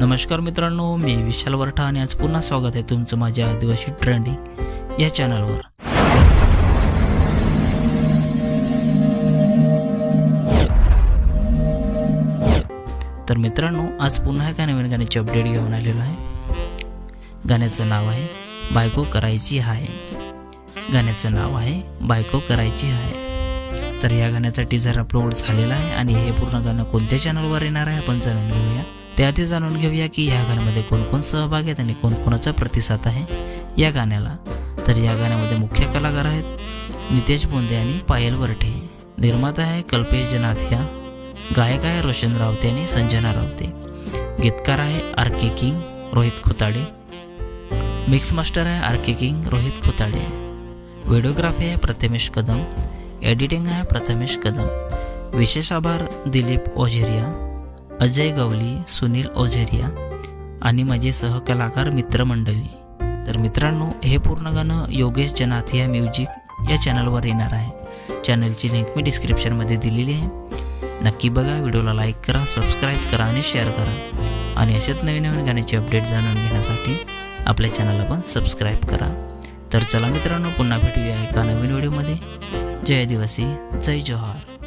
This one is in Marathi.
नमस्कार मित्रांनो मी विशाल वरठा आणि आज पुन्हा स्वागत आहे तुमचं माझ्या आदिवासी ट्रेंडिंग या चॅनलवर तर मित्रांनो आज पुन्हा एका नवीन गाण्याची अपडेट घेऊन आलेलो आहे. गाण्याचं नाव आहे बायको करायची आहे गाण्याचं नाव आहे बायको करायची आहे तर या गाण्याचा टीझर अपलोड झालेला आहे आणि हे पूर्ण गाणं कोणत्या चॅनलवर येणार आहे आपण जाणून घेऊया. त्याआधी जाणून घेऊया की ह्या गाण्यामध्ये कोण कोण सहभाग आहेत आणि कोणकोणाचा प्रतिसाद आहे. या गाण्याला तर या गाण्यामध्ये मुख्य कलाकार आहेत नितेश बोंदे आणि पायल वरठे. निर्माता आहे कल्पेश जनाथिया गायक आहे रोशन रावते आणि संजना रावते. गीतकार आहे R K King Rohit Khotade mix master आहे R K King Rohit Khotade videography आहे प्रथमेश कदम. एडिटिंग आहे प्रथमेश कदम. विशेष आभार दिलीप ओझेरिया. अजय गवली सुनील ओझेरिया आणि माझे सहकलाकार मित्रमंडळी. तर मित्रांनो हे पूर्ण गाणं योगेश जनाथिया म्युझिक या चॅनलवर येणार आहे. चॅनलची लिंक मी डिस्क्रिप्शनमध्ये दिलेली आहे. नक्की बघा व्हिडिओला लाईक करा सबस्क्राईब करा आणि शेअर करा. आणि अशाच नवीन नवीन गाण्याचे अपडेट जाणून घेण्यासाठी आपल्या चॅनलला पण सबस्क्राईब करा. तर चला मित्रांनो पुन्हा भेटूया एका नवीन व्हिडिओमध्ये. जय आदिवासी जय जोहार.